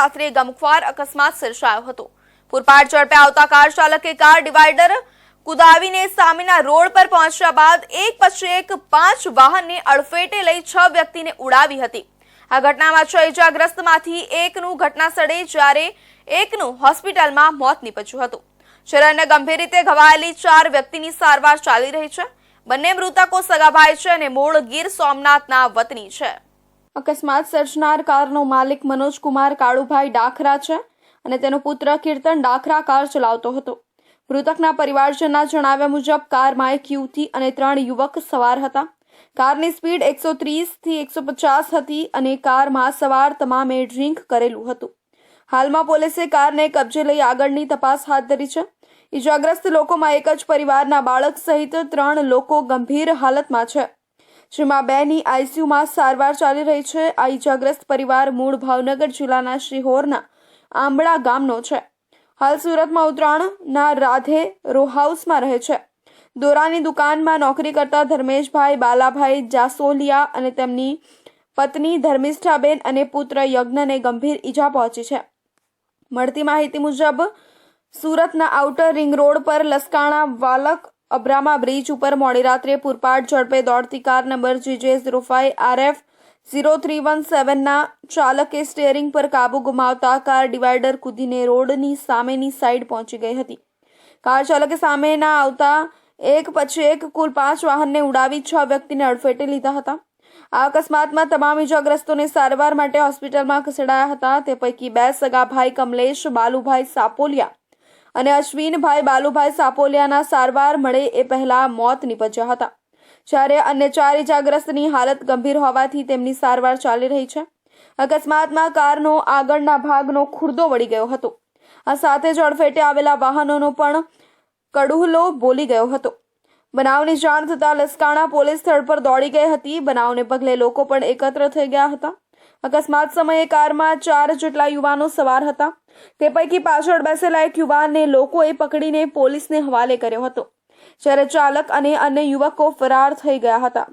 રાત્રે ગમખ્વાર અકસ્માત સર્જાયો હતો. પૂરપાટ ઝડપે આવતા કાર ચાલકે કાર ડિવાઈડર કુદાવીને સામેના રોડ પર પહોંચ્યા બાદ એક પછી એક પાંચ વાહનને અડફેટે લઈ છ વ્યક્તિને ઉડાવી હતી. આ ઘટનામાં છ ઇજાગ્રસ્તમાંથી એકનું ઘટના સ્થળે જ્યારે એકનું હોસ્પિટલમાં મોત નીપજ્યું હતું. જ્યારે ગંભીર રીતે ઘવાયેલી ચાર વ્યક્તિની સારવાર ચાલી રહી છે. બંને મૃતકો સગાભાઈ છે અને મૂળ ગીર સોમનાથના વતની છે. અકસ્માત સર્જનાર કારનો માલિક મનોજકુમાર કાળુભાઈ ડાખરા છે અને તેનો પુત્ર કીર્તન ડાખરા કાર ચલાવતો હતો. મૃતકના પરિવારજનના જણાવ્યા મુજબ કારમાં એક યુવતી અને ત્રણ યુવક સવાર હતા. કારની સ્પીડ એકસો થી એકસો પચાસ હતી અને કારમાં સવાર તમામે ડ્રિંક કરેલું હતું. હાલમાં પોલીસે કારને કબજે લઈ આગળની તપાસ હાથ ધરી છે. ઇજાગ્રસ્ત લોકોમાં એક જ પરિવારના બાળક સહિત ત્રણ લોકો ગંભીર હાલતમાં છે. જેમાં બેની આઈસીયુમાં સારવાર ચાલી રહી છે. આ ઇજાગ્રસ્ત પરિવાર મૂળ ભાવનગર જિલ્લાના શ્રીહોરના આંબળા ગામનો છે. હાલ સુરતમાં ઉત્તરાયણના રાધે રો હાઉસમાં રહે છે. દોરાની દુકાનમાં નોકરી કરતા ધર્મેશભાઈ, બાલાભાઈ જાસોલિયા અને તેમની પત્ની ધર્મિષ્ઠાબેન અને પુત્ર યજ્ઞને ગંભીર ઈજા પહોંચી છે. મળતી માહિતી મુજબ, સુરતના આઉટર રિંગ રોડ પર લસકાણા વાલક અબ્રામા બ્રિજ ઉપર મોડી રાત્રે પૂરપાટ ઝડપે દોડતી car number GJ zero five RF zero three one સેવનના ચાલકે સ્ટેરિંગ પર કાબુ ગુમાવતા કાર ડિવાઈડર કૂદીને રોડની સામેની સાઈડ પહોંચી ગઈ હતી. કાર ચાલકે સામેના આવતા એક પછી એક કુલ પાંચ વાહનને ઉડાવી છ વ્યક્તિને અડફેટે લીધા હતા. આ અકસ્માતમાં તમામ ઇજાગ્રસ્તોને સારવાર માટે હોસ્પિટલમાં ખસેડાયા હતા. તે પૈકી બે સગાભાઈ કમલેશ, બાલુભાઈ સાપોલિયા અને અશ્વિનભાઈ બાલુભાઈ સાપોલિયાના સારવાર મળે એ પહેલા મોત નીપજ્યા હતા. જ્યારે અન્ય ચાર ઇજાગ્રસ્તની હાલત ગંભીર હોવાથી તેમની સારવાર ચાલી રહી છે. અકસ્માતમાં કારનો આગળના ભાગનો ખુરદો વળી ગયો હતો. આ સાથે જ અડફેટે આવેલા વાહનોનો પણ કડુહલો બોલી ગયો હતો. બનાવની જાણ થતાં લસકાણા પોલીસ સ્થળ પર દોડી ગઈ હતી. બનાવને પગલે લોકો પણ એકત્ર થઈ ગયા હતા. અકસ્માત સમયે કારમાં ચાર જેટલા યુવાનો સવાર હતા. તે પૈકી પાછળ બેસેલા એક યુવાનને લોકોએ પકડીને પોલીસને હવાલે કર્યો હતો. જ્યારે ચાલક અને અન્ય યુવકો ફરાર થઈ ગયા હતા.